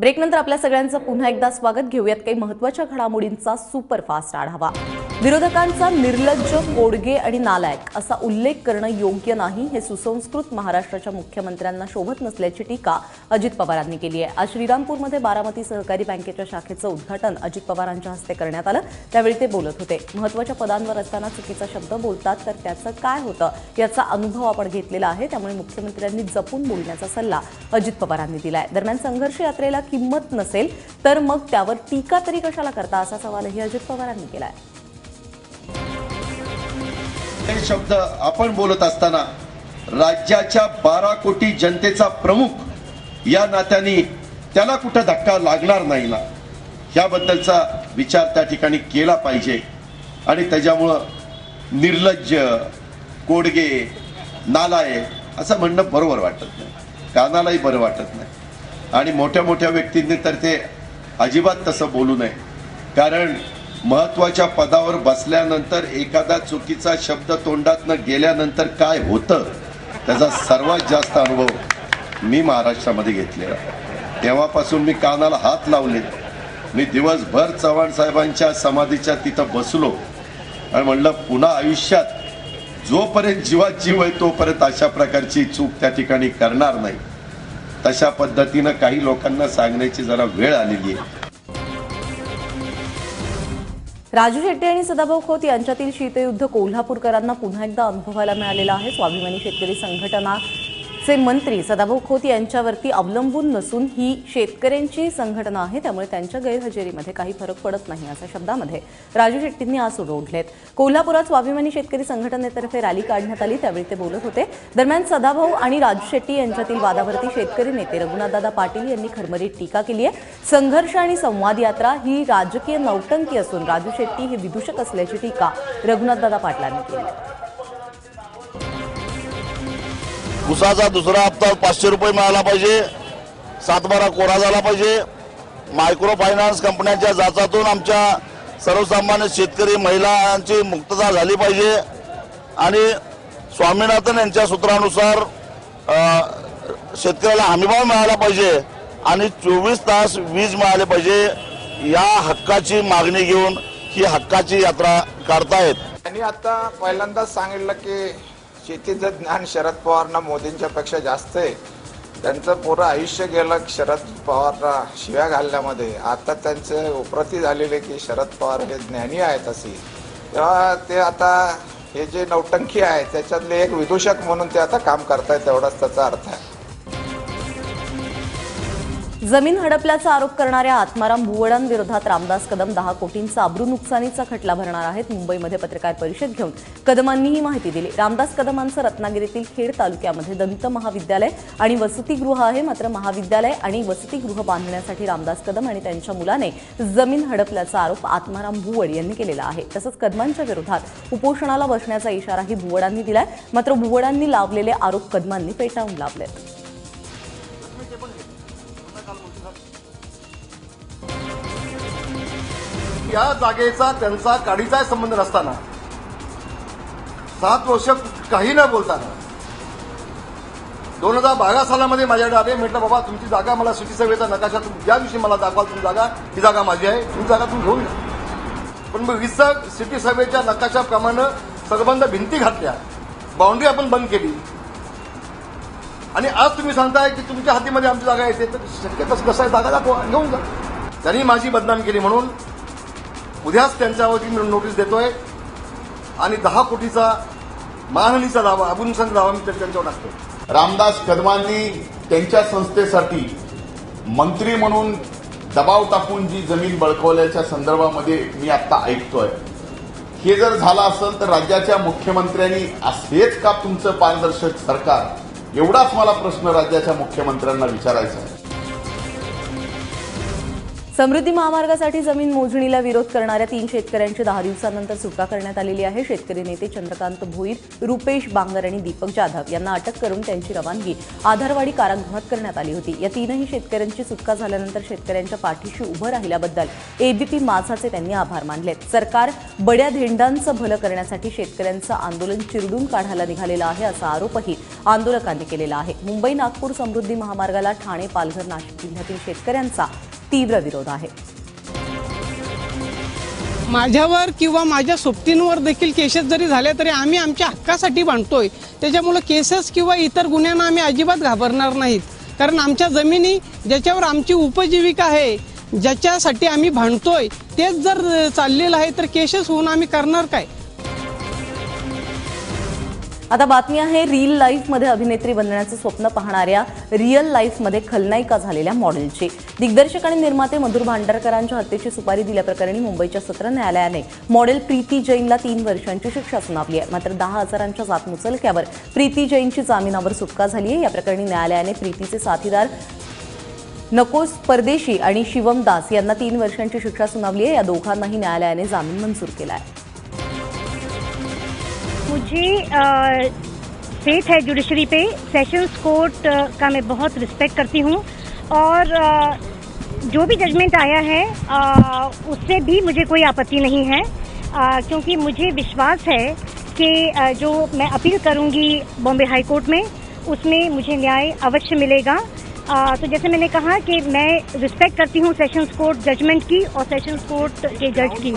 ब्रेकनंतर आपल्या सगळ्यांचं पुन्हा एकदा स्वागत घेऊयात. काही महत्त्वाच्या घडामोडींचा सुपरफास्ट आढावा. विरोधकांचा निर्लज्ज कोडगे आणि नालायक असा उल्लेख करणं योग्य नाही हे सुसंस्कृत महाराष्ट्राच्या मुख्यमंत्र्यांना शोभत नसल्याची टीका अजित पवारांनी केली आहे. आज श्रीरामपूरमध्ये बारामती सहकारी बँकेच्या शाखेचं उद्घाटन अजित पवारांच्या हस्ते करण्यात आलं. त्यावेळी ते बोलत होते. महत्त्वाच्या पदांवर असताना चुकीचा शब्द बोलतात तर त्याचं काय होतं याचा अनुभव आपण घेतलेला आहे. त्यामुळे मुख्यमंत्र्यांनी जपून बोलण्याचा सल्ला अजित पवारांनी दिलाय. दरम्यान संघर्ष यात्रेला किंमत नसेल तर मग त्यावर टीका तरी कशाला करता असा सवालही अजित पवारांनी केला आहे हे शब्द आपण बोलत असताना राज्याच्या बारा कोटी जनतेचा प्रमुख या नात्याने त्याला कुठं धक्का लागणार नाही ना? ह्याबद्दलचा विचार त्या ठिकाणी केला पाहिजे. आणि त्याच्यामुळं निर्लज्ज कोडगे नालाय असं म्हणणं बरोबर वाटत नाही. कानालाही बरं वाटत नाही. आणि मोठ्या मोठ्या व्यक्तींनी तर ते अजिबात तसं बोलू नये. कारण महत्त्वाच्या पदावर बसल्यानंतर एखादा चुकीचा शब्द तोंडातनं गेल्यानंतर काय होतं? त्याचा सर्वात जास्त अनुभव मी महाराष्ट्रामध्ये घेतलेला. तेव्हापासून मी कानाला हात लावले. मी दिवसभर चव्हाण साहेबांच्या समाधीच्या तिथं बसलो. आणि म्हणलं पुन्हा आयुष्यात जोपर्यंत जीवात जीव आहे तोपर्यंत अशा प्रकारची चूक त्या ठिकाणी करणार नाही. तशा पद्धतीनं काही लोकांना सांगण्याची जरा वेळ आलेली आहे. राजू शेट्टी आणि सदाभाऊ खोत यांच्यातील शीतयुद्ध कोल्हापूरकरांना पुन्हा एकदा अनुभवायला मिळालेलं आहे. स्वाभिमानी शेतकरी संघटना चे मंत्री सदाभाऊ खोत यांच्यावरती अवलंबून नसून ही शेतकऱ्यांची संघटना आहे. त्यामुळे त्यांच्या गैरहजेरीमध्ये काही फरक पडत नाही अशा शब्दामध्ये राजू शेट्टींनी आज ओढलेत कोल्हापुरात स्वाभिमानी शेतकरी संघटनेतर्फे रॅली काढण्यात आली. त्यावेळी ते बोलत होते दरम्यान सदाभाऊ आणि राजू शेट्टी यांच्यातील वादावरती शेतकरी नेते रघुनाथदादा पाटील यांनी खरमरीत टीका केली आहे. संघर्ष आणि संवाद यात्रा ही राजकीय नौटंकी असून राजू शेट्टी हे विदूषक असल्याची टीका रघुनाथदादा पाटलांनी केली उसाचा दुसरा हप्ता पाचशे रुपये मिळाला पाहिजे. सातबारा कोरा झाला पाहिजे. मायक्रो फायनान्स कंपन्यांच्या जाचातून आमच्या सर्वसामान्य शेतकरी महिलांची मुक्तता झाली पाहिजे. आणि स्वामीनाथन यांच्या सूत्रानुसार शेतकऱ्याला हमीभाव मिळाला पाहिजे आणि चोवीस तास वीज मिळाले पाहिजे. या हक्काची मागणी घेऊन ही हक्काची यात्रा काढतायत. त्यांनी आता पहिल्यांदाच सांगितलं की शेतीचं ज्ञान शरद पवारना मोदींच्या पेक्षा जास्त आहे. त्यांचं पुरं आयुष्य गेलं शरद पवारना शिव्या घालण्यामध्ये. आता त्यांचे उपरती झालेले की शरद पवार हे ज्ञानी आहेत अशी तेव्हा ते आता हे जे नौटंकी आहे त्याच्यातले एक विदूषक म्हणून ते आता काम करतायत तेवढाच त्याचा अर्थ आहे. जमीन हडपल्याचा आरोप करणाऱ्या आत्माराम भुवडांविरोधात रामदास कदम दहा कोटींचा अब्रू नुकसानीचा खटला भरणार आहेत मुंबईमध्ये पत्रकार परिषद घेऊन. कदमांनी ही माहिती दिली. रामदास कदमांचं रत्नागिरीतील खेड तालुक्यामध्ये दंत महाविद्यालय आणि वसतिगृह आहे. मात्र महाविद्यालय आणि वसतिगृह बांधण्यासाठी रामदास कदम आणि त्यांच्या मुलाने जमीन हडपल्याचा आरोप आत्माराम भुवड यांनी केलेला आहे. तसंच कदमांच्या विरोधात उपोषणाला बसण्याचा इशाराही भुवडांनी दिलाय. मात्र भुवडांनी लावलेले आरोप कदमांनी पेटाळून लावलेत. त्या जागेचा त्यांचा काडीचा संबंध नसताना सात वर्ष काही न बोलताना दोन हजार बारा सालामध्ये माझ्याकडे आले म्हटलं बाबा तुमची जागा मला सिटी सभेचा नकाशा ज्या दिवशी मला दाखवाल तुमची जागा ही जागा माझी आहे तुमची जागा तुम्ही घेऊन पण मग विसर सिटी सभेच्या नकाशाप्रमाणे सरबंध भिंती घातल्या बाउंड्री आपण बंद केली. आणि आज तुम्ही सांगताय की तुमच्या हातीमध्ये आमची जागा येते तर शक्य तसं कसं आहे जागा दाखवा घेऊन जा. त्यांनी माझी बदनाम केली म्हणून उद्याच त्यांच्यावरती मी नोटीस देतोय. आणि दहा कोटीचा मानहानीचा दावा अबुनसन दावा मी त्यांच्यावर टाकतो रामदास कदमांनी त्यांच्या संस्थेसाठी मंत्री म्हणून दबाव टाकून जी जमीन बळकवल्याच्या संदर्भामध्ये मी आता ऐकतोय. हे जर झालं असेल तर राज्याच्या मुख्यमंत्र्यांनी असेच का तुमचं पारदर्शक सरकार? एवढाच मला प्रश्न राज्याच्या मुख्यमंत्र्यांना विचारायचा आहे. समृद्धी महामार्गासाठी जमीन मोजणीला विरोध करणाऱ्या तीन शेतकऱ्यांची दहा दिवसानंतर सुटका करण्यात आलेली आहे. शेतकरी नेते चंद्रकांत भोईर रुपेश बांगर आणि दीपक जाधव यांना अटक करून त्यांची रवानगी आधारवाडी कारागृहात करण्यात आली होती. या तीनही शेतकऱ्यांची सुटका झाल्यानंतर शेतकऱ्यांच्या पाठीशी उभं राहिल्याबद्दल एबीपी माझाचे त्यांनी आभार मानले. सरकार बड्या धेंडांचं भलं करण्यासाठी शेतकऱ्यांचं आंदोलन चिरडून काढायला निघालेलं आहे असा आरोपही आंदोलकांनी केलेला आहे. मुंबई नागपूर समृद्धी महामार्गाला ठाणे पालघर नाशिक जिल्ह्यातील शेतकऱ्यांचा तीव्र विरोध आहे. माझ्यावर किंवा माझ्या सोबतींवर देखील केसेस जरी झाले तरी आम्ही आमच्या हक्कासाठी बांधतोय. त्याच्यामुळे केसेस किंवा इतर गुन्ह्यांना आम्ही अजिबात घाबरणार नाहीत. कारण आमच्या जमिनी ज्याच्यावर आमची उपजीविका आहे ज्याच्यासाठी आम्ही भांडतोय तेच जर चाललेलं आहे तर केसेस होऊन आम्ही करणार काय? आता बातमी आहे रिअल लाईफमध्ये अभिनेत्री बनण्याचं स्वप्न पाहणाऱ्या रिअल लाईफमध्ये खलनायिका झालेल्या मॉडेलची दिग्दर्शक आणि निर्माते मधुर भांडारकरांच्या हत्येची सुपारी दिल्याप्रकरणी मुंबईच्या सत्र न्यायालयाने मॉडेल प्रीती जैनला तीन वर्षांची शिक्षा सुनावली आहे. मात्र दहा हजारांच्या जात मुचलक्यावर प्रीती जैनची जामिनावर सुटका झाली आहे. या प्रकरणी न्यायालयाने प्रीतीचे साथीदार नकोस परदेशी आणि शिवम दास यांना तीन वर्षांची शिक्षा सुनावली आहे. या दोघांनाही न्यायालयाने जामीन मंजूर केला आहे. मुझे फेथ है जुडिशरी पे सेशंस कोर्ट का मैं बहुत रिस्पेक्ट करती हूँ। और जो भी जजमेंट आया है उससे भी मुझे कोई आपत्ति नहीं है। क्योंकि मुझे विश्वास है कि जो मैं अपील करूँगी बॉम्बे हाई कोर्ट में उसमें मुझे न्याय अवश्य मिलेगा। अ, तो जैसे मैंने कहा कि मैं रिस्पेक्ट करती हूँ सेशंस कोर्ट जजमेंट की और सेशंस कोर्ट के जज की।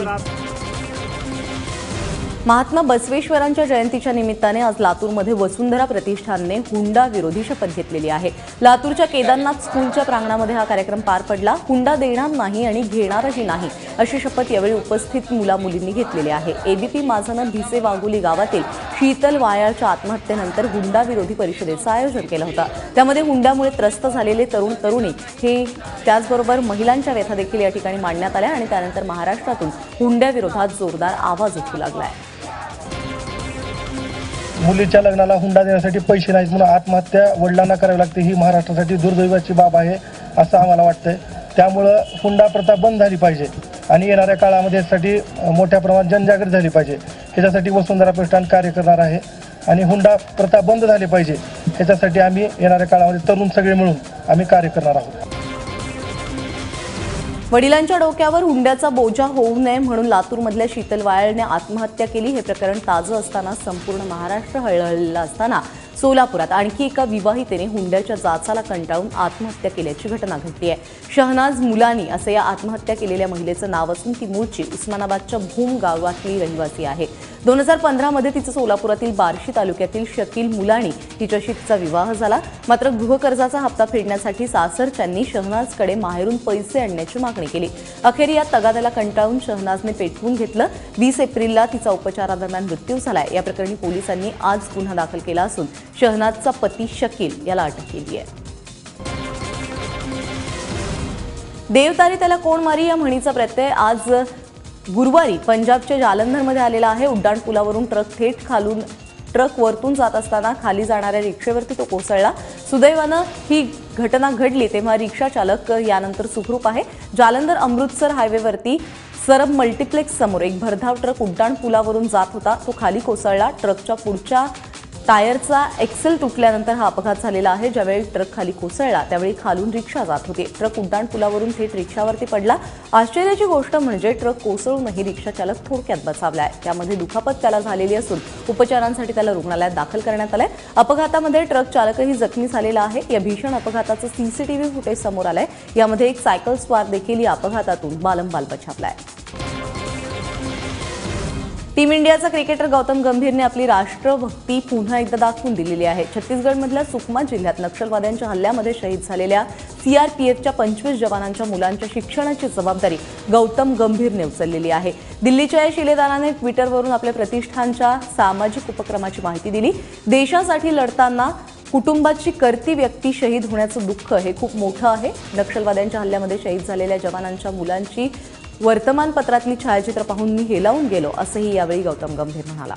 महात्मा बसवेश्वरांच्या जयंतीच्या निमित्ताने आज लातूरमध्ये वसुंधरा प्रतिष्ठानने हुंडा विरोधी शपथ घेतलेली आहे. लातूरच्या केदारनाथ स्कूलच्या प्रांगणामध्ये हा कार्यक्रम पार पडला. हुंडा देणार नाही आणि घेणारही नाही अशी शपथ यावेळी उपस्थित मुला मुलींनी घेतलेली आहे. एबीपी माझानं भिसे वाघोली गावातील शीतल वायाळच्या आत्महत्येनंतर हुंडा विरोधी परिषदेचं आयोजन केलं होतं. त्यामध्ये हुंड्यामुळे त्रस्त झालेले तरुण तरुणी हे त्याचबरोबर महिलांच्या व्यथा देखील या ठिकाणी मांडण्यात आल्या आणि त्यानंतर महाराष्ट्रातून हुंड्याविरोधात जोरदार आवाज उठू लागला आहे मुलीच्या लग्नाला हुंडा देण्यासाठी पैसे नाहीत म्हणून आत्महत्या वडिलांना करावी लागते. ही महाराष्ट्रासाठी दुर्दैवाची बाब आहे असं आम्हाला वाटतंय. त्यामुळं हुंडा प्रथा बंद झाली पाहिजे आणि येणाऱ्या काळामध्ये यासाठी मोठ्या प्रमाणात जनजागृती झाली पाहिजे. ह्याच्यासाठी वसुंधरा प्रतिष्ठान कार्य करणार आहे आणि हुंडा प्रथा बंद झाली पाहिजे. ह्याच्यासाठी आम्ही येणाऱ्या काळामध्ये तरुण सगळे मिळून आम्ही कार्य करणार आहोत. वडिलांच्या डोक्यावर हुंड्याचा बोजा होऊ नये म्हणून लातूरमधल्या शीतल वायळने आत्महत्या केली. हे प्रकरण ताजं असताना संपूर्ण महाराष्ट्र हळहळलेलं असताना सोलापुरात आणखी एका विवाहितेने हुंड्याच्या जाचाला कंटाळून आत्महत्या केल्याची घटना घडली आहे. शहनाज मुलानी असं या आत्महत्या केलेल्या महिलेचं नाव असून ती मूळची उस्मानाबादच्या भूम गावातली रहिवासी आहे. दोन हजार पंधरामध्ये तिचं सोलापुरातील बार्शी तालुक्यातील शकील मुलाणी हिच्याशी तिचा विवाह झाला. मात्र गृहकर्जाचा हप्ता फेडण्यासाठी सासरच्यांनी शहनाजकडे माहेरून पैसे आणण्याची मागणी केली. अखेर या तगाद्याला कंटाळून शहनाजने पेटवून घेतलं. वीस एप्रिलला तिचा उपचारादरम्यान मृत्यू झालाय. या प्रकरणी पोलिसांनी आज गुन्हा दाखल केला असून शहनाजचा पती शकील याला अटक केली आहे. देवतारी त्याला कोण मारी या म्हणीचा प्रत्यय आज गुरुवारी पंजाबच्या जालंधरमध्ये आलेला आहे. उड्डाण पुलावरून ट्रक थेट खालून ट्रक वरतून जात असताना खाली जाणाऱ्या रिक्षेवरती तो कोसळला. सुदैवानं ही घटना घडली तेव्हा रिक्षा चालक यानंतर सुखरूप आहे. जालंधर अमृतसर हायवेवरती सरब मल्टिप्लेक्स समोर एक भरधाव ट्रक उड्डाण पुलावरून जात होता. तो खाली कोसळला ट्रकच्या पुढच्या टायरचा एक्सेल तुटल्यानंतर हा अपघात झालेला आहे. ज्यावेळी ट्रक खाली कोसळला त्यावेळी खालून रिक्षा जात होती. ट्रक उड्डाण पुलावरून थेट रिक्षावरती पडला. आश्चर्याची गोष्ट म्हणजे ट्रक कोसळूनही रिक्षा चालक थोडक्यात बचावलाय त्यामध्ये दुखापत त्याला झालेली असून उपचारांसाठी त्याला रुग्णालयात दाखल करण्यात आलंय. अपघातामध्ये ट्रक चालकही जखमी झालेला आहे. या भीषण अपघाताचं सीसीटीव्ही फुटेज समोर आलंय. यामध्ये एक सायकल स्वार देखील या अपघातातून बालंबाल बचावलाय टीम इंडियाचा क्रिकेटर गौतम गंभीरने आपली राष्ट्रभक्ती पुन्हा एकदा दाखवून दिलेली आहे. छत्तीसगडमधल्या सुकमा जिल्ह्यात नक्षलवाद्यांच्या हल्ल्यामध्ये शहीद झालेल्या सीआरपीएफच्या पंचवीस जवानांच्या मुलांच्या शिक्षणाची जबाबदारी गौतम गंभीरने उचललेली आहे. दिल्लीच्या या शिलेदाराने ट्विटरवरून आपल्या प्रतिष्ठानच्या सामाजिक उपक्रमाची माहिती दिली. देशासाठी लढताना कुटुंबाची करती व्यक्ती शहीद होण्याचं दुःख हे खूप मोठं आहे. नक्षलवाद्यांच्या हल्ल्यामध्ये शहीद झालेल्या जवानांच्या मुलांची वर्तमानपत्रातली छायाचित्र पाहून मी हेलावून गेलो असंही यावेळी गौतम गंभीर म्हणाला.